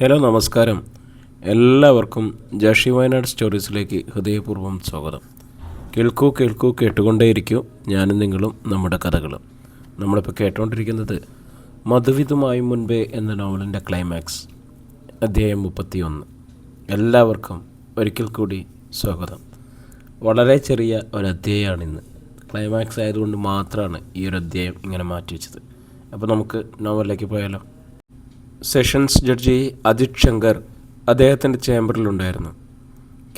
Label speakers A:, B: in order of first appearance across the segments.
A: Hello നമസ്കാരം. എല്ലാവർക്കും ജഷി വയനാട് സ്റ്റോറീസിലേക്ക് ഹൃദയപൂർവം സ്വാഗതം. കേൾക്കൂ കേൾക്കൂ കേട്ടുകൊണ്ടേയിരിക്കൂ ഞാനും നിങ്ങളും നമ്മുടെ കഥകളും. നമ്മളിപ്പോൾ കേട്ടുകൊണ്ടിരിക്കുന്നത് മധുവിധുമായും മുൻപേ എന്ന നോവലിന്റെ ക്ലൈമാക്സ് അധ്യായം മുപ്പത്തി ഒന്ന് എല്ലാവർക്കും ഒരിക്കൽ കൂടി സ്വാഗതം. വളരെ ചെറിയ ഒരു അധ്യായമാണിന്ന് ക്ലൈമാക്സ് ആയതുകൊണ്ട് മാത്രമാണ് ഈ ഒരു അധ്യായം ഇങ്ങനെ മാറ്റി വെച്ചത്. അപ്പോൾ നമുക്ക് നോവലിലേക്ക് പോയാലോ? സെഷൻസ് ജഡ്ജി അജിത് ശങ്കർ അദ്ദേഹത്തിന്റെ ചേംബറിലുണ്ടായിരുന്നു.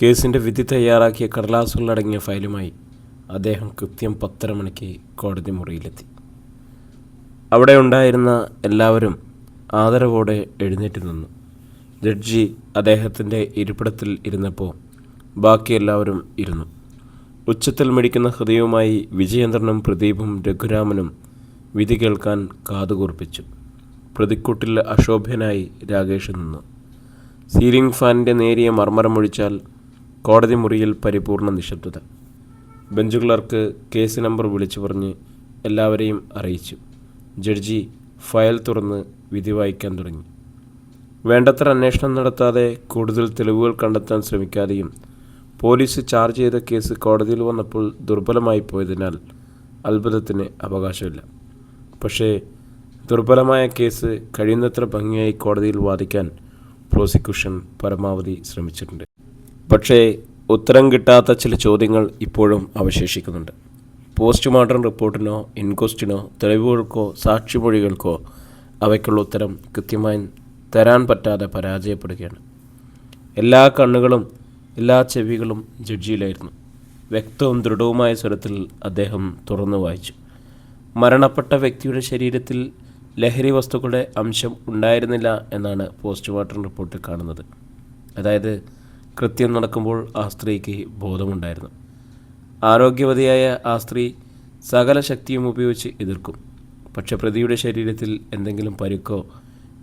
A: കേസിന്റെ വിധി തയ്യാറാക്കിയ കടലാസുകളടങ്ങിയ ഫയലുമായി അദ്ദേഹം കൃത്യം പത്തര മണിക്ക് കോടതി മുറിയിലെത്തി. അവിടെ ഉണ്ടായിരുന്ന എല്ലാവരും ആദരവോടെ എഴുന്നേറ്റ് നിന്നു. ജഡ്ജി അദ്ദേഹത്തിന്റെ ഇരിപ്പിടത്തിൽ ഇരുന്നപ്പോൾ ബാക്കി എല്ലാവരും ഇരുന്നു. ഉച്ചത്തിൽ മിടിക്കുന്ന ഹൃദയവുമായി വിജയേന്ദ്രനും പ്രദീപും രഘുരാമനും വിധി കേൾക്കാൻ കാതുകൂർപ്പിച്ചു. പ്രതിക്കൂട്ടിൽ അശോഭ്യനായി രാകേഷ് നിന്നു. സീലിംഗ് ഫാനിന്റെ നേരിയ മർമ്മരമൊഴിച്ചാൽ കോടതി മുറിയിൽ പരിപൂർണ നിശബ്ദത. ബെഞ്ച് ക്ലർക്ക് കേസ് നമ്പർ വിളിച്ചു പറഞ്ഞ് എല്ലാവരെയും അറിയിച്ചു. ജഡ്ജി ഫയൽ തുറന്ന് വിധി വായിക്കാൻ തുടങ്ങി. വേണ്ടത്ര അന്വേഷണം നടത്താതെ കൂടുതൽ തെളിവുകൾ കണ്ടെത്താൻ ശ്രമിക്കാതെയും പോലീസ് ചാർജ് ചെയ്ത കേസ് കോടതിയിൽ വന്നപ്പോൾ ദുർബലമായി പോയതിനാൽ അത്ഭുതത്തിന് അവകാശമില്ല. പക്ഷേ ദുർബലമായ കേസ് കഴിയുന്നത്ര ഭംഗിയായി കോടതിയിൽ വാദിക്കാൻ പ്രോസിക്യൂഷൻ പരമാവധി ശ്രമിച്ചിട്ടുണ്ട്. പക്ഷേ ഉത്തരം കിട്ടാത്ത ചില ചോദ്യങ്ങൾ ഇപ്പോഴും അവശേഷിക്കുന്നുണ്ട്. പോസ്റ്റ്മോർട്ടം റിപ്പോർട്ടിനോ ഇൻക്വസ്റ്റിനോ തെളിവുകൾക്കോ സാക്ഷിമൊഴികൾക്കോ അവയ്ക്കുള്ള ഉത്തരം കൃത്യമായി തരാൻ പറ്റാതെ പരാജയപ്പെടുകയാണ്. എല്ലാ കണ്ണുകളും എല്ലാ ചെവികളും ജഡ്ജിയിലായിരുന്നു. വ്യക്തവും ദൃഢവുമായ സ്വരത്തിൽ അദ്ദേഹം തുറന്നു വായിച്ചു. മരണപ്പെട്ട വ്യക്തിയുടെ ശരീരത്തിൽ ലഹരി വസ്തുക്കളുടെ അംശം ഉണ്ടായിരുന്നില്ല എന്നാണ് പോസ്റ്റ്മോർട്ടം റിപ്പോർട്ടിൽ കാണുന്നത്. അതായത് കൃത്യം നടക്കുമ്പോൾ ആ സ്ത്രീക്ക് ബോധമുണ്ടായിരുന്നു. ആരോഗ്യവതിയായ ആ സ്ത്രീ സകല ശക്തിയും ഉപയോഗിച്ച് എതിർക്കും. പക്ഷെ പ്രതിയുടെ ശരീരത്തിൽ എന്തെങ്കിലും പരുക്കോ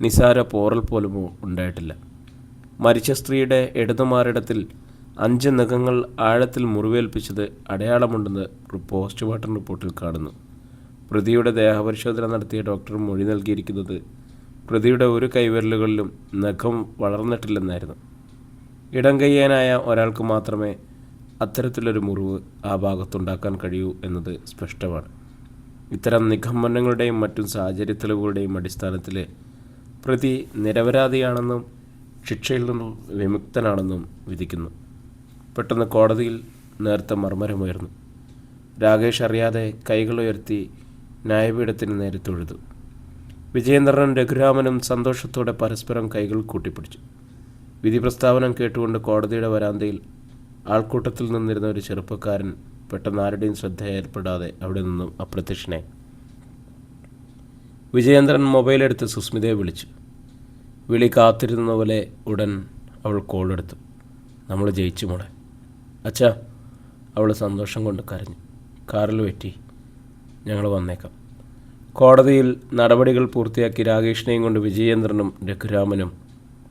A: നിസാര പോറൽ പോലുമോ ഉണ്ടായിട്ടില്ല. മരിച്ച സ്ത്രീയുടെ ഇടതുമാറിടത്തിൽ അഞ്ച് നഖങ്ങൾ ആഴത്തിൽ മുറിവേൽപ്പിച്ചത് അടയാളമുണ്ടെന്ന് പോസ്റ്റ്മോർട്ടം റിപ്പോർട്ടിൽ കാണുന്നു. പ്രതിയുടെ ദേഹപരിശോധന നടത്തിയ ഡോക്ടർ മൊഴി നൽകിയിരിക്കുന്നത് പ്രതിയുടെ ഒരു കൈവിരലുകളിലും നഖം വളർന്നിട്ടില്ലെന്നായിരുന്നു. ഇടം കയ്യാനായ ഒരാൾക്ക് മാത്രമേ അത്തരത്തിലൊരു മുറിവ് ആ ഭാഗത്തുണ്ടാക്കാൻ കഴിയൂ എന്നത് സ്പഷ്ടമാണ്. ഇത്തരം നിഗമനങ്ങളുടെയും മറ്റും സാഹചര്യ തെളിവുകളുടെയും അടിസ്ഥാനത്തിൽ പ്രതി നിരപരാധിയാണെന്നും ശിക്ഷയിൽ നിന്നും വിമുക്തനാണെന്നും വിധിക്കുന്നു. പെട്ടെന്ന് കോടതിയിൽ നേർത്ത മർമ്മരമുയർന്നു. രാകേഷ് അറിയാതെ കൈകളുയർത്തി ന്യായപീഠത്തിന് നേരെ തൊഴുതു. വിജയേന്ദ്രനും രഘുരാമനും സന്തോഷത്തോടെ പരസ്പരം കൈകൾ കൂട്ടിപ്പിടിച്ചു. വിധി പ്രസ്താവനം കേട്ടുകൊണ്ട് കോടതിയുടെ വരാന്തയിൽ ആൾക്കൂട്ടത്തിൽ നിന്നിരുന്ന ഒരു ചെറുപ്പക്കാരൻ പെട്ടെന്ന് ആരുടെയും ശ്രദ്ധ ഏർപ്പെടാതെ അവിടെ നിന്നും അപ്രത്യക്ഷനായി. വിജയേന്ദ്രൻ മൊബൈലെടുത്ത് സുസ്മിതയെ വിളിച്ചു. വിളി കാത്തിരുന്ന പോലെ ഉടൻ അവൾ കോളെടുത്തു നമ്മൾ ജയിച്ചു മോളെ. അച്ഛാ അവൾ സന്തോഷം കൊണ്ട് കരഞ്ഞു. കാറിൽ വെറ്റി. ഞങ്ങൾ വന്നേക്കാം. കോടതിയിൽ നടപടികൾ പൂർത്തിയാക്കി രാകേഷിനെയും കൊണ്ട് വിജയേന്ദ്രനും രഘുരാമനും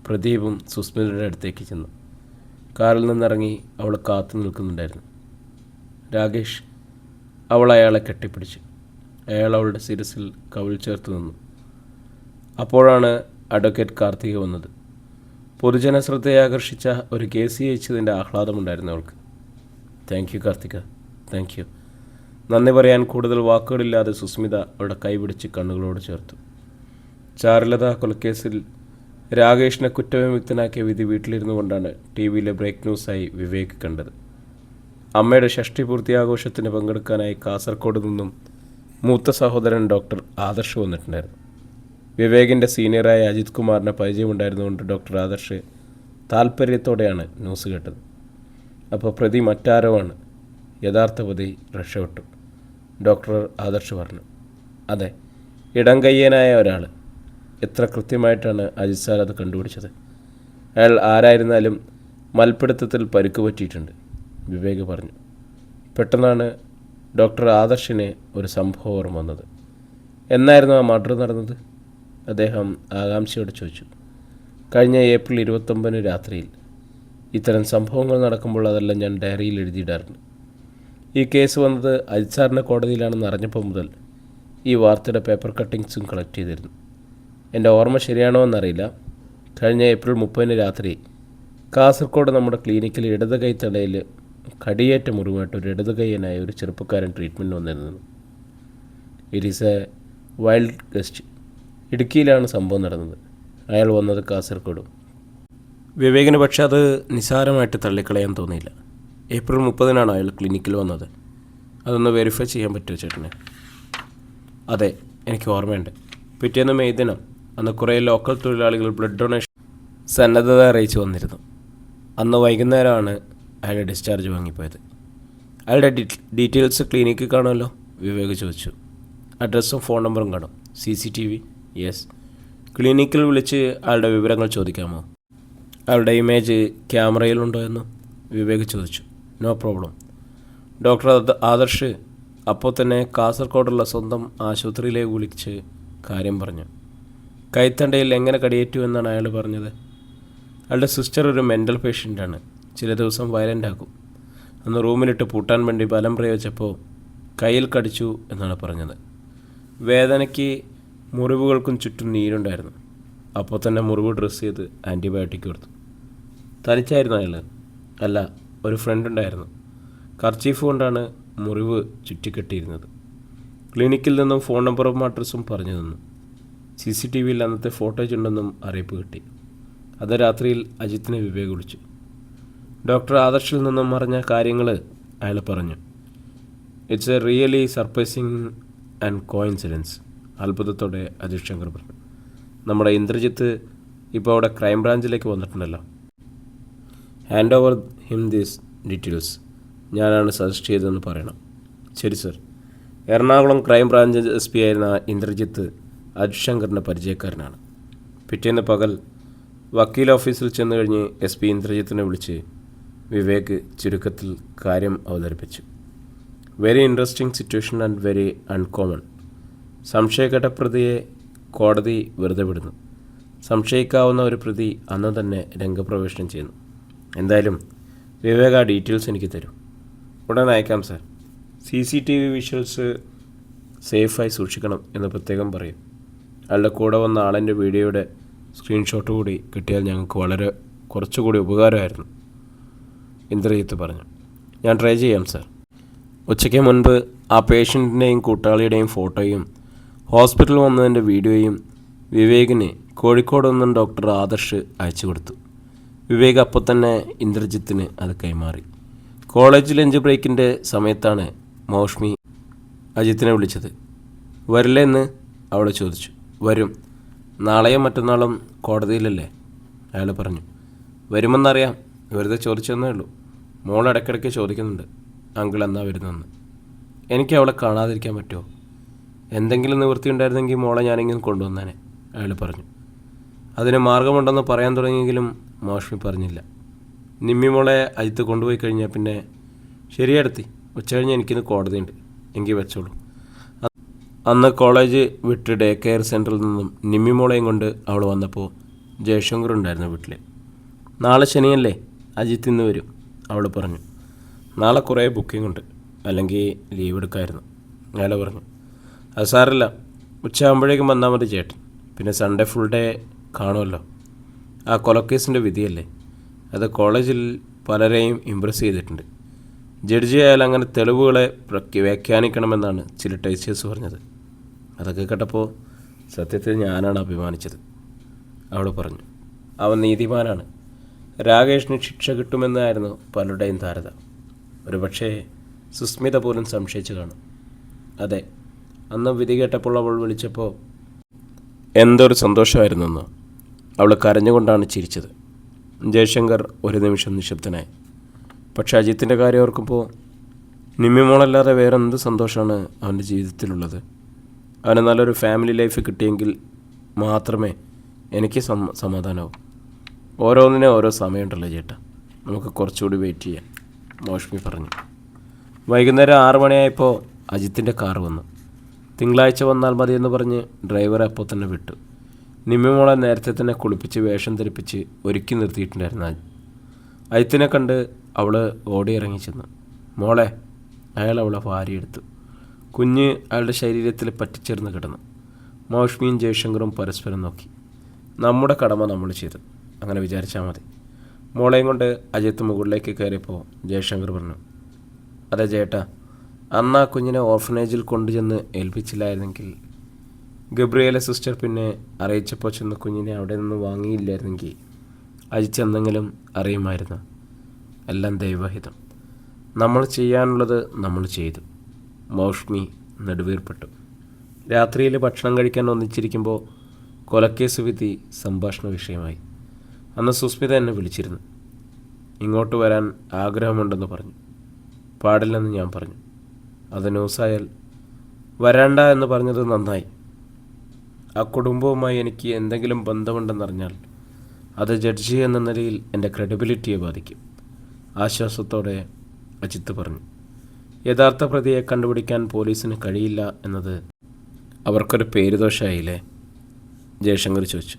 A: പ്രദീപും സുസ്മിതയുടെ അടുത്തേക്ക് ചെന്നു. കാറിൽ നിന്നിറങ്ങി അവൾ കാത്തു നിൽക്കുന്നുണ്ടായിരുന്നു. രാകേഷ് അവൾ അയാളെ കെട്ടിപ്പിടിച്ചു. അയാൾ അവളുടെ സിരസിൽ കവിൾ ചേർത്ത് നിന്നു. അപ്പോഴാണ് അഡ്വക്കേറ്റ് കാർത്തിക വന്നത്. പൊതുജന ശ്രദ്ധയെ ആകർഷിച്ച ഒരു കേസ് ജയിച്ചതിന്റെ ആഹ്ലാദമുണ്ടായിരുന്നു അവൾക്ക്. Thank you Karthika. Thank you. നന്ദി പറയാൻ കൂടുതൽ വാക്കുകളില്ലാതെ സുസ്മിത അവിടെ കൈപിടിച്ച് കണ്ണുകളോട് ചേർത്തു. ചാരുലത കൊലക്കേസിൽ രാകേഷിനെ കുറ്റവിമുക്തനാക്കിയ വിധി വീട്ടിലിരുന്നു കൊണ്ടാണ് ടി വിയിലെ ബ്രേക്ക് ന്യൂസായി വിവേക് കണ്ടത്. അമ്മയുടെ ഷഷ്ടി പൂർത്തിയാഘോഷത്തിന് പങ്കെടുക്കാനായി കാസർഗോഡ് നിന്നും മൂത്ത സഹോദരൻ ഡോക്ടർ ആദർശ് വന്നിട്ടുണ്ടായിരുന്നു. വിവേകിന്റെ സീനിയറായ അജിത് കുമാറിനെ പരിചയമുണ്ടായിരുന്നുകൊണ്ട് ഡോക്ടർ ആദർശ് താല്പര്യത്തോടെയാണ് ന്യൂസ് കേട്ടത്. അപ്പോൾ പ്രതി മറ്റാരോ ആണ്. യഥാർത്ഥ പ്രതി രക്ഷപ്പെട്ടു. ഡോക്ടർ ആദർശ് പറഞ്ഞു. അതെ ഇടം കയ്യനായ ഒരാൾ എത്ര കൃത്യമായിട്ടാണ് അജിത് സാർ അത് കണ്ടുപിടിച്ചത്? അയാൾ ആരായിരുന്നാലും മൽപ്പിടുത്തത്തിൽ പരുക്ക് പറ്റിയിട്ടുണ്ട് വിവേക് പറഞ്ഞു. പെട്ടെന്നാണ് ഡോക്ടർ ആദർശിന് ഒരു സംഭവം ഓർമ്മ വന്നത്. എന്നായിരുന്നു ആ മർഡർ നടന്നത്? അദ്ദേഹം ആകാംക്ഷയോട് ചോദിച്ചു. കഴിഞ്ഞ ഏപ്രിൽ ഇരുപത്തൊമ്പതിന് രാത്രിയിൽ. ഇത്തരം സംഭവങ്ങൾ നടക്കുമ്പോൾ അതെല്ലാം ഞാൻ ഡയറിയിൽ എഴുതിയിടാറുണ്ട്. ഈ കേസ് വന്നത് അജിത് കോടതിയിലാണെന്ന് അറിഞ്ഞപ്പോൾ മുതൽ ഈ വാർത്തയുടെ പേപ്പർ കട്ടിങ്സും കളക്ട് ചെയ്തിരുന്നു. എന്റെ ഓർമ്മ ശരിയാണോ എന്നറിയില്ല. കഴിഞ്ഞ ഏപ്രിൽ മുപ്പതിന് രാത്രി കാസർഗോഡ് നമ്മുടെ ക്ലിനിക്കിൽ ഇടത് കൈ തടയിൽ കടിയേറ്റ മുറിവായിട്ട് ഒരു ഇടത് കൈയനായ ഒരു ചെറുപ്പക്കാരൻ ട്രീറ്റ്മെന്റ് വന്നിരുന്നു. It is a wild guest ഇടുക്കിയിലാണ് സംഭവം നടന്നത്. അയാൾ വന്നത് കാസർഗോഡും വിവേകിന് പക്ഷെ അത് നിസ്സാരമായിട്ട് തള്ളിക്കളയാൻ തോന്നിയില്ല. ഏപ്രിൽ മുപ്പതിനാണ് അയാൾ ക്ലിനിക്കിൽ വന്നത്. അതൊന്ന് വെരിഫൈ ചെയ്യാൻ പറ്റുമോ ചേട്ടന്? അതെ എനിക്ക് ഓർമ്മയുണ്ട്. പിറ്റേന്ന് മെയ് ദിനം അന്ന് കുറേ ലോക്കൽ തൊഴിലാളികൾ ബ്ലഡ് ഡൊണേഷൻ സന്നദ്ധത അറിയിച്ചു വന്നിരുന്നു. അന്ന് വൈകുന്നേരമാണ് അയാളുടെ ഡിസ്ചാർജ് വാങ്ങിപ്പോയത്. അയാളുടെ ഡീറ്റെയിൽസ് ക്ലിനിക്കിൽ കാണുമല്ലോ? വിവേക് ചോദിച്ചു. അഡ്രസ്സും ഫോൺ നമ്പറും കാണും. C C T V yes ക്ലിനിക്കിൽ വിളിച്ച് അയാളുടെ വിവരങ്ങൾ ചോദിക്കാമോ? അയാളുടെ ഇമേജ് ക്യാമറയിലുണ്ടോ എന്നും വിവേക് ചോദിച്ചു. നോ പ്രോബ്ലം ഡോക്ടർ ആദ- ആദർശ് അപ്പോൾ തന്നെ കാസർഗോഡുള്ള സ്വന്തം ആശുപത്രിയിലേക്ക് വിളിച്ച് കാര്യം പറഞ്ഞു. കൈത്തണ്ടയിൽ എങ്ങനെ കടിയേറ്റു എന്നാണ് അയാൾ പറഞ്ഞത്? അയാളുടെ സിസ്റ്റർ ഒരു മെന്റൽ പേഷ്യന്റാണ് ചില ദിവസം വയലന്റ് ആക്കും. അന്ന് റൂമിലിട്ട് പൂട്ടാൻ വേണ്ടി ബലം പ്രയോഗിച്ചപ്പോൾ കയ്യിൽ കടിച്ചു എന്നാണ് പറഞ്ഞത്. വേദനയ്ക്ക് മുറിവുകൾക്കും ചുറ്റും നീരുണ്ടായിരുന്നു. അപ്പോൾ തന്നെ മുറിവ് ഡ്രസ്സ് ചെയ്ത് ആന്റിബയോട്ടിക് കൊടുത്തു. തനിച്ചായിരുന്നു അയാൾ അല്ല ഒരു ഫ്രണ്ട് ഉണ്ടായിരുന്നു. കർച്ചീഫ് കൊണ്ടാണ് മുറിവ് ചുറ്റിക്കെട്ടിയിരുന്നത്. ക്ലിനിക്കിൽ നിന്നും ഫോൺ നമ്പറും അഡ്രസ്സും പറഞ്ഞു തന്നു. സി സി ടി വിയിൽ അന്നത്തെ ഫോട്ടോജ് ഉണ്ടെന്നും അറിയിപ്പ് കിട്ടി. അത് രാത്രിയിൽ അജിത്തിനെ വിവേക് വിളിച്ചു ഡോക്ടർ ആദർശിൽ നിന്നും അറിഞ്ഞ കാര്യങ്ങൾ അയാൾ പറഞ്ഞു. It's a really surprising and coincidence അത്ഭുതത്തോടെ അജിത് ശങ്കർ പറഞ്ഞു. നമ്മുടെ ഇന്ദ്രജിത്ത് ഇപ്പോൾ അവിടെ ക്രൈംബ്രാഞ്ചിലേക്ക് വന്നിട്ടുണ്ടല്ലോ. Hand over him these details ഞാനാണ് സജസ്റ്റ് ചെയ്തതെന്ന് പറയണം. ശരി sir Ernakulam crime branch S P ആയിരുന്ന ഇന്ദ്രജിത്ത് അജിത് ശങ്കറിന്റെ പരിചയക്കാരനാണ്. പിറ്റേന്ന് പകൽ വക്കീൽ ഓഫീസിൽ ചെന്ന് കഴിഞ്ഞ് എസ് പി ഇന്ദ്രജിത്തിനെ വിളിച്ച് വിവേക് ചുരുക്കത്തിൽ കാര്യം അവതരിപ്പിച്ചു. Very interesting situation and very uncommon സംശയഘട്ട പ്രതിയെ കോടതി വെറുതെ വിടുന്നു. സംശയിക്കാവുന്ന ഒരു പ്രതി അന്ന് തന്നെ രംഗപ്രവേശനം ചെയ്യുന്നു. എന്തായാലും വിവേക ഡീറ്റെയിൽസ് എനിക്ക് തരും. ഉടനെ അയക്കാം sir. C C T V visuals സേഫായി സൂക്ഷിക്കണം എന്ന് പ്രത്യേകം പറയും. അയാളുടെ കൂടെ വന്ന ആളിന്റെ വീഡിയോയുടെ സ്ക്രീൻഷോട്ട് കൂടി കിട്ടിയാൽ ഞങ്ങൾക്ക് വളരെ കുറച്ചുകൂടി ഉപകാരമായിരുന്നു. ഇന്ദ്രജിത്ത് പറഞ്ഞു ഞാൻ ട്രൈ ചെയ്യാം സാർ. ഉച്ചയ്ക്ക് മുൻപ് ആ പേഷ്യന്റിന്റെയും കൂട്ടാളിയുടെയും ഫോട്ടോയും ഹോസ്പിറ്റലിൽ വന്നതിന്റെ വീഡിയോയും വിവേകിന് കോഴിക്കോട് നിന്നും ഡോക്ടർ ആദർശ് അയച്ചു കൊടുത്തു. വിവേക് അപ്പോൾ തന്നെ ഇന്ദ്രജിത്തിന് അത് കൈമാറി. കോളേജ് ലഞ്ച് ബ്രേക്കിന്റെ സമയത്താണ് മൗഷ്മി അജിത്തിനെ വിളിച്ചത്. വരില്ലേ എന്ന് അവൾ ചോദിച്ചു. വരും. നാളെയോ മറ്റന്നാളും കോടതിയിലല്ലേ? അയാൾ പറഞ്ഞു. വരുമെന്നറിയാം. വെറുതെ ചോദിച്ചെന്നേ ഉള്ളൂ. മോൾ ഇടയ്ക്കിടയ്ക്ക് ചോദിക്കുന്നുണ്ട്. അങ്കിൾ എന്നാ വരുന്നതെന്ന് എനിക്ക് അവളെ കാണാതിരിക്കാൻ പറ്റുമോ? എന്തെങ്കിലും നിവൃത്തി ഉണ്ടായിരുന്നെങ്കിൽ മോളെ ഞാനെങ്കിലും കൊണ്ടുവന്നേനെ അയാൾ പറഞ്ഞു. അതിന് മാർഗമുണ്ടെന്ന് പറയാൻ തുടങ്ങിയെങ്കിലും മോഷ്മി പറഞ്ഞില്ല. നിമ്മി മോളെ അജിത്ത് കൊണ്ടുപോയി കഴിഞ്ഞാൽ പിന്നെ ശരിയെടുത്തി ഉച്ച കഴിഞ്ഞ് എനിക്കിന്ന് കോടതിയുണ്ട്. എങ്കിൽ വെച്ചോളൂ. അന്ന് കോളേജ് വിട്ട് ഡേ കെയർ സെന്ററിൽ നിന്നും നിമ്മി മോളെയും കൊണ്ട് അവൾ വന്നപ്പോൾ ജയശങ്കർ ഉണ്ടായിരുന്നു വീട്ടിൽ നാളെ ശനിയല്ലേ? അജിത്ത് ഇന്ന് വരും അവൾ പറഞ്ഞു. നാളെ കുറേ ബുക്കിംഗ് ഉണ്ട്. അല്ലെങ്കിൽ ലീവ് എടുക്കായിരുന്നു. അയാൾ പറഞ്ഞു. അത് സാറില്ല ഉച്ചയാകുമ്പോഴേക്കും വന്നാൽ മതി ചേട്ടൻ. പിന്നെ സൺഡേ ഫുൾ ഡേ കാണുമല്ലോ ആ കൊലക്കേസിന്റെ വിധിയല്ലേ? അത് കോളേജിൽ പലരെയും ഇമ്പ്രസ് ചെയ്തിട്ടുണ്ട്. ജഡ്ജി ആയാൽ അങ്ങനെ തെളിവുകളെ വ്യാഖ്യാനിക്കണമെന്നാണ് ചില ടീച്ചേഴ്സ് പറഞ്ഞത്. അതൊക്കെ കേട്ടപ്പോൾ സത്യത്തിൽ ഞാനാണ് അഭിമാനിച്ചത്. അവൾ പറഞ്ഞു അവൻ നീതിമാനാണ്. രാകേഷിന് ശിക്ഷ കിട്ടുമെന്നായിരുന്നു പലരുടെയും ധാരണ. ഒരുപക്ഷേ സുസ്മിത പോലും സംശയിച്ചു കാണും. അതെ അന്ന് വിധി കേട്ടപ്പോൾ അവൾ വിളിച്ചപ്പോൾ എന്തൊരു സന്തോഷമായിരുന്നെന്ന് അവൾ കരഞ്ഞുകൊണ്ടാണ് ചിരിച്ചത്. ജയശങ്കർ ഒരു നിമിഷം നിശബ്ദനായി. പക്ഷെ അജിത്തിന്റെ കാര്യം ഓർക്കുമ്പോൾ നിമ്മിമോളല്ലാതെ വേറെ എന്ത് സന്തോഷമാണ് അവന്റെ ജീവിതത്തിലുള്ളത്? അവന് നല്ലൊരു ഫാമിലി ലൈഫ് കിട്ടിയെങ്കിൽ മാത്രമേ എനിക്ക് സമാധാനമാവും ഓരോന്നിനും ഓരോ സമയമുണ്ടല്ലോ ചേട്ടാ. നമുക്ക് കുറച്ചുകൂടി വെയിറ്റ് ചെയ്യാം മോഷ്മി പറഞ്ഞു. വൈകുന്നേരം ആറ് മണിയായപ്പോൾ അജിത്തിന്റെ കാർ വന്നു. തിങ്കളാഴ്ച വന്നാൽ മതിയെന്ന് പറഞ്ഞ് ഡ്രൈവറെ അപ്പോൾ തന്നെ വിട്ടു. നിമ്മിമോളെ നേരത്തെ തന്നെ കുളിപ്പിച്ച് വേഷം ധരിപ്പിച്ച് ഒരുക്കി നിർത്തിയിട്ടുണ്ടായിരുന്നു അയത്തിനെ കണ്ട് അവൾ ഓടി ഇറങ്ങി ചെന്നു. മോളെ അയാൾ അവളെ വാരിയെടുത്തു. കുഞ്ഞ് അയാളുടെ ശരീരത്തിൽ പറ്റിച്ചേർന്ന് കിടന്നു. മൗഷ്മിയും ജയശങ്കറും പരസ്പരം നോക്കി. നമ്മുടെ കടമ നമ്മൾ ചെയ്തു. അങ്ങനെ വിചാരിച്ചാൽ മതി. മോളെയും കൊണ്ട് അജയത്ത് മുകളിലേക്ക് കയറിയപ്പോൾ ജയശങ്കർ പറഞ്ഞു അതെ ചേട്ടാ അന്ന് ആ കുഞ്ഞിനെ ഓർഫനേജിൽ കൊണ്ടുചെന്ന് ഏൽപ്പിച്ചില്ലായിരുന്നെങ്കിൽ ഗബ്രിയേലെ സിസ്റ്റർ പിന്നെ അറിയിച്ചപ്പോൾ ചെന്ന കുഞ്ഞിനെ അവിടെ നിന്ന് വാങ്ങിയില്ലായിരുന്നെങ്കിൽ അയച്ചെന്നെങ്കിലും അറിയുമായിരുന്നു? എല്ലാം ദൈവഹിതം. നമ്മൾ ചെയ്യാനുള്ളത് നമ്മൾ ചെയ്തു. മൗഷ്മി നെടുവീർപ്പെട്ടു. രാത്രിയിൽ ഭക്ഷണം കഴിക്കാൻ ഒന്നിച്ചിരിക്കുമ്പോൾ കൊലക്കേസ് വിധി സംഭാഷണ വിഷയമായി. അന്ന് സുസ്മിത എന്നെ വിളിച്ചിരുന്നു. ഇങ്ങോട്ട് വരാൻ ആഗ്രഹമുണ്ടെന്ന് പറഞ്ഞു. പാടില്ലെന്ന് ഞാൻ പറഞ്ഞു. അത് ന്യൂസായാൽ വരണ്ട എന്ന് പറഞ്ഞത് നന്നായി. ആ കുടുംബവുമായി എനിക്ക് എന്തെങ്കിലും ബന്ധമുണ്ടെന്നറിഞ്ഞാൽ അത് ജഡ്ജി എന്ന നിലയിൽ എന്റെ ക്രെഡിബിലിറ്റിയെ ബാധിക്കും. ആശ്വാസത്തോടെ അജിത്ത് പറഞ്ഞു യഥാർത്ഥ പ്രതിയെ കണ്ടുപിടിക്കാൻ പോലീസിന് കഴിയില്ല എന്നത് അവർക്കൊരു പേരുദോഷമായില്ലേ ജയശങ്കർ ചോദിച്ചു.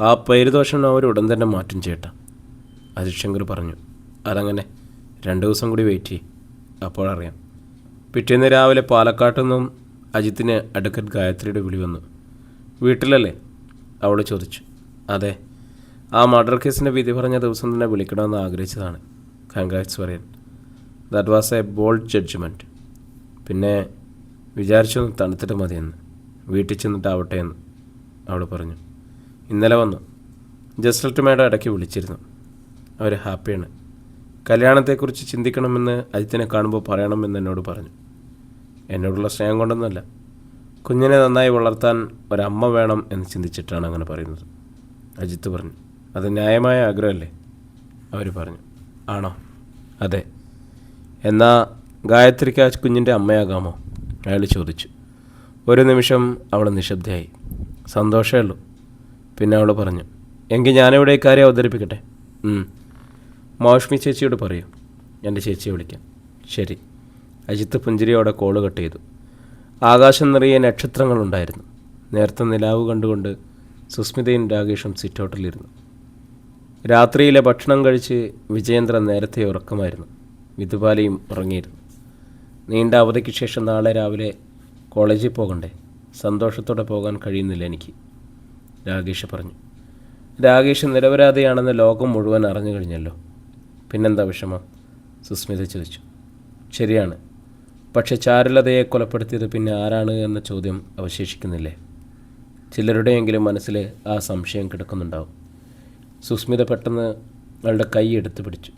A: ആ പേരുദോഷം ഉടൻ തന്നെ മാറ്റും ചേട്ടാ അജിത് ശങ്കർ പറഞ്ഞു. അതങ്ങനെ രണ്ട് ദിവസം കൂടി വെയിറ്റ് ചെയ്യും അപ്പോഴറിയാം പിറ്റേന്ന് രാവിലെ പാലക്കാട്ടു നിന്നും അജിത്തിന് അഡ്വക്കറ്റ് ഗായത്രിയുടെ വിളി വന്നു. വീട്ടിലല്ലേ? അവൾ ചോദിച്ചു. അതെ. ആ മർഡർ കേസിന്റെ വിധി പറഞ്ഞ ദിവസം തന്നെ വിളിക്കണമെന്ന് ആഗ്രഹിച്ചതാണ്. കൺഗ്രാറ്റ്സ് പറയാൻ. That was a bold judgement പിന്നെ വിചാരിച്ചു ഒന്ന് തണുത്തിട്ട് മതിയെന്ന്. വീട്ടിൽ ചെന്നിട്ടാവട്ടെ എന്ന് അവൾ പറഞ്ഞു. ഇന്നലെ വന്നു. ജസ്ലറ്റ് മേഡം ഇടയ്ക്ക് വിളിച്ചിരുന്നു. അവർ ഹാപ്പിയാണ്. കല്യാണത്തെക്കുറിച്ച് ചിന്തിക്കണമെന്ന് അജിത്തിനെ കാണുമ്പോൾ പറയണമെന്ന് എന്നോട് പറഞ്ഞു. എന്നോടുള്ള സ്നേഹം കൊണ്ടൊന്നുമല്ല. കുഞ്ഞിനെ നന്നായി വളർത്താൻ ഒരമ്മ വേണം എന്ന് ചിന്തിച്ചിട്ടാണ് അങ്ങനെ പറയുന്നത്. അജിത്ത് പറഞ്ഞു അത് ന്യായമായ ആഗ്രഹമല്ലേ? അവർ പറഞ്ഞു ആണോ? അതെ. എന്നാൽ ഗായത്രിക്ക് ആ കുഞ്ഞിന്റെ അമ്മയാകാമോ? അയാൾ ചോദിച്ചു. ഒരു നിമിഷം അവൾ നിശബ്ദയായി. സന്തോഷമേ ഉള്ളൂ. പിന്നെ അവൾ പറഞ്ഞു എങ്കിൽ ഞാനിവിടെ ഇക്കാര്യം കാര്യം അവതരിപ്പിക്കട്ടെ? മൗഷ്മി ചേച്ചിയോട് പറയൂ. എന്റെ ചേച്ചിയെ വിളിക്കാം. ശരി. അജിത്ത് പുഞ്ചിരിയോടെ കോൾ കട്ട് ചെയ്തു. ആകാശം നിറയെ നക്ഷത്രങ്ങളുണ്ടായിരുന്നു. നേരത്തെ നിലാവ് കണ്ടുകൊണ്ട് സുസ്മിതയും രാകേഷും സിറ്റൗട്ടിലിരുന്നു രാത്രിയിലെ ഭക്ഷണം കഴിച്ച് വിജയേന്ദ്രൻ നേരത്തെ ഉറക്കമായിരുന്നു. വിധുപാലയും ഉറങ്ങിയിരുന്നു. നീണ്ട അവധിക്ക് ശേഷം നാളെ രാവിലെ കോളേജിൽ പോകണ്ടേ? സന്തോഷത്തോടെ പോകാൻ കഴിയുന്നില്ല എനിക്ക്. രാകേഷ് പറഞ്ഞു. രാകേഷ് നിരപരാധിയാണെന്ന് ലോകം മുഴുവൻ അറിഞ്ഞു കഴിഞ്ഞല്ലോ. പിന്നെന്താ വിഷമം? സുസ്മിത ചോദിച്ചു. ശരിയാണ്. പക്ഷെ ചാരുലതയെ കൊലപ്പെടുത്തിയത് പിന്നെ ആരാണ് എന്ന ചോദ്യം അവശേഷിക്കുന്നില്ലേ? ചിലരുടെയെങ്കിലും മനസ്സിൽ ആ സംശയം കിടക്കുന്നുണ്ടാവും. സുസ്മിത പെട്ടെന്ന് അവളുടെ കൈ എടുത്തു പിടിച്ചു.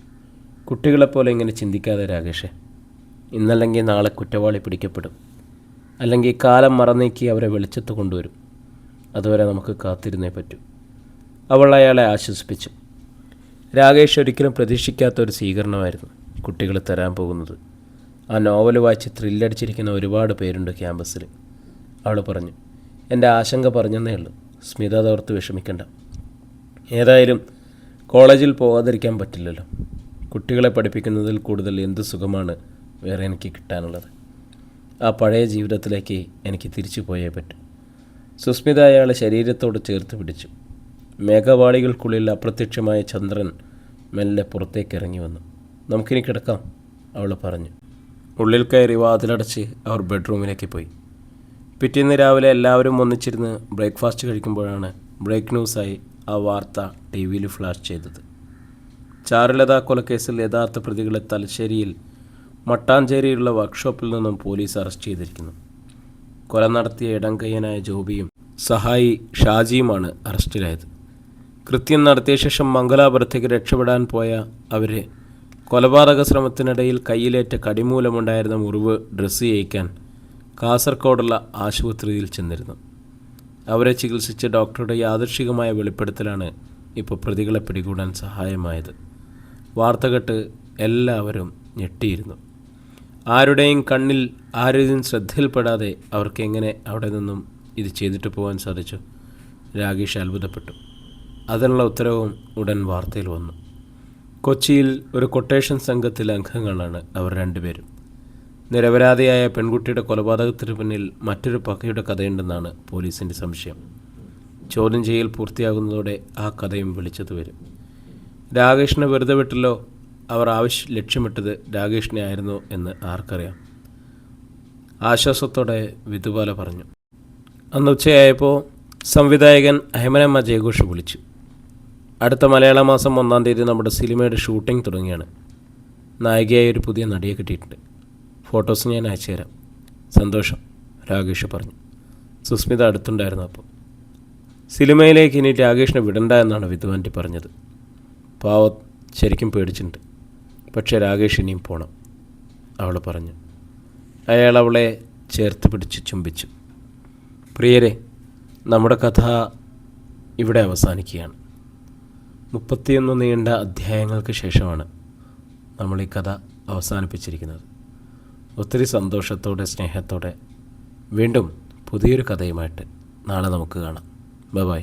A: കുട്ടികളെപ്പോലെ ഇങ്ങനെ ചിന്തിക്കാതെ രാകേഷേ ഇന്നല്ലെങ്കിൽ നാളെ കുറ്റവാളി പിടിക്കപ്പെടും. അല്ലെങ്കിൽ കാലം മറന്നേക്കി അവരെ വെളിച്ചത്ത് കൊണ്ടുവരും. അതുവരെ നമുക്ക് കാത്തിരുന്നേ പറ്റൂ. അവൾ അയാളെ ആശ്വസിപ്പിച്ചു. രാകേഷ് ഒരിക്കലും പ്രതീക്ഷിക്കാത്ത ഒരു സ്വീകരണമായിരുന്നു കുട്ടികൾ തരാൻ പോകുന്നത്. ആ നോവൽ വായിച്ച് ത്രില്ലടിച്ചിരിക്കുന്ന ഒരുപാട് പേരുണ്ട് ക്യാമ്പസിൽ. അവൾ പറഞ്ഞു എന്റെ ആശങ്ക പറഞ്ഞെന്നേ ഉള്ളൂ. സ്മിത അതോർത്ത് വിഷമിക്കണ്ട. ഏതായാലും കോളേജിൽ പോകാതിരിക്കാൻ പറ്റില്ലല്ലോ. കുട്ടികളെ പഠിപ്പിക്കുന്നതിൽ കൂടുതൽ എന്ത് സുഖമാണ് വേറെ എനിക്ക് കിട്ടാനുള്ളത്. ആ പഴയ ജീവിതത്തിലേക്ക് എനിക്ക് തിരിച്ചു പോയേ പറ്റൂ. സുസ്മിത അയാളെ ശരീരത്തോട് ചേർത്ത് പിടിച്ചു. മേഘവാളികൾക്കുള്ളിൽ അപ്രത്യക്ഷമായ ചന്ദ്രൻ മെല്ലെ പുറത്തേക്ക് ഇറങ്ങി വന്നു. നമുക്കിനി കിടക്കാം അവൾ പറഞ്ഞു. ഉള്ളിൽ കയറി വാതിലടച്ച് അവർ ബെഡ്റൂമിലേക്ക് പോയി. പിറ്റേന്ന് രാവിലെ എല്ലാവരും ഒന്നിച്ചിരുന്ന് ബ്രേക്ക്ഫാസ്റ്റ് കഴിക്കുമ്പോഴാണ് ബ്രേക്ക് ന്യൂസായി ആ വാർത്ത ടി വിയിൽ ഫ്ലാഷ് ചെയ്തത്. ചാരുലത കൊലക്കേസിൽ യഥാർത്ഥ പ്രതികളെ തലശ്ശേരിയിൽ മട്ടാഞ്ചേരിയിലുള്ള വർക്ക്ഷോപ്പിൽ നിന്നും പോലീസ് അറസ്റ്റ് ചെയ്തിരിക്കുന്നു. കൊല നടത്തിയ ഇടംകയ്യനായ ജോബിയും സഹായി ഷാജിയുമാണ് അറസ്റ്റിലായത്. കൃത്യം നടത്തിയ ശേഷം മംഗലാപുരത്തേക്ക് രക്ഷപ്പെടാൻ പോയ അവരെ കൊലപാതക ശ്രമത്തിനിടയിൽ കയ്യിലേറ്റ കടിമൂലമുണ്ടായിരുന്ന മുറിവ് ഡ്രസ്സ് ചെയ്യിക്കാൻ കാസർഗോഡുള്ള ആശുപത്രിയിൽ ചെന്നിരുന്നു. അവരെ ചികിത്സിച്ച ഡോക്ടറുടെ യാദൃശികമായ വെളിപ്പെടുത്തലാണ് ഇപ്പോൾ പ്രതികളെ പിടികൂടാൻ സഹായമായത്. വാർത്ത കേട്ട് എല്ലാവരും ഞെട്ടിയിരുന്നു. ആരുടെയും കണ്ണിൽ ആരുടെയും ശ്രദ്ധയിൽപ്പെടാതെ അവർക്ക് എങ്ങനെ അവിടെ നിന്നും ഇത് ചെയ്തിട്ട് പോകാൻ സാധിച്ചു? രാകേഷ് അത്ഭുതപ്പെട്ടു. അതിനുള്ള ഉത്തരവും ഉടൻ വാർത്തയിൽ വന്നു. കൊച്ചിയിൽ ഒരു കൊട്ടേഷൻ സംഘത്തിലെ അംഗങ്ങളാണ് അവർ രണ്ടുപേരും. നിരപരാധിയായ പെൺകുട്ടിയുടെ കൊലപാതകത്തിന് പിന്നിൽ മറ്റൊരു പകയുടെ കഥയുണ്ടെന്നാണ് പോലീസിന്റെ സംശയം. ചോദ്യം ചെയ്യൽ പൂർത്തിയാകുന്നതോടെ ആ കഥയും വെളിച്ചത്ത് വരും. രാകേഷിനെ വെറുതെ വിട്ടല്ലോ? അവർ ആവശ്യ ലക്ഷ്യമിട്ടത് രാകേഷിനെ ആയിരുന്നു എന്ന് ആർക്കറിയാം. ആശ്വാസത്തോടെ വിധുബാല പറഞ്ഞു. അന്ന് ഉച്ചയായപ്പോൾ സംവിധായകൻ അഹമനമ്മ ജയഘോഷ് വിളിച്ചു. അടുത്ത മലയാള മാസം ഒന്നാം തീയതി നമ്മുടെ സിനിമയുടെ ഷൂട്ടിംഗ് തുടങ്ങിയാണ്. നായികയായി ഒരു പുതിയ നടിയെ കിട്ടിയിട്ടുണ്ട്. ഫോട്ടോസ് ഞാൻ അയച്ചു തരാം. സന്തോഷം രാകേഷ് പറഞ്ഞു. സുസ്മിത അടുത്തുണ്ടായിരുന്നു അപ്പോൾ. സിനിമയിലേക്ക് ഇനി രാകേഷിനെ വിടണ്ട എന്നാണ് വിധുവാന്റി പറഞ്ഞത്. പാവ ശരിക്കും പേടിച്ചിട്ടുണ്ട്. പക്ഷേ രാകേഷ് ഇനിയും പോണം അവൾ പറഞ്ഞു. അയാൾ അവളെ ചേർത്ത് പിടിച്ച് ചുംബിച്ചു. പ്രിയരെ നമ്മുടെ കഥ ഇവിടെ അവസാനിക്കുകയാണ്. മുപ്പത്തിയൊന്ന് നീണ്ട അധ്യായങ്ങൾക്ക് ശേഷമാണ് നമ്മൾ ഈ കഥ അവസാനിപ്പിച്ചിരിക്കുന്നത്. ഒത്തിരി സന്തോഷത്തോടെ സ്നേഹത്തോടെ വീണ്ടും പുതിയൊരു കഥയുമായിട്ട് നാളെ നമുക്ക് കാണാം. ബൈ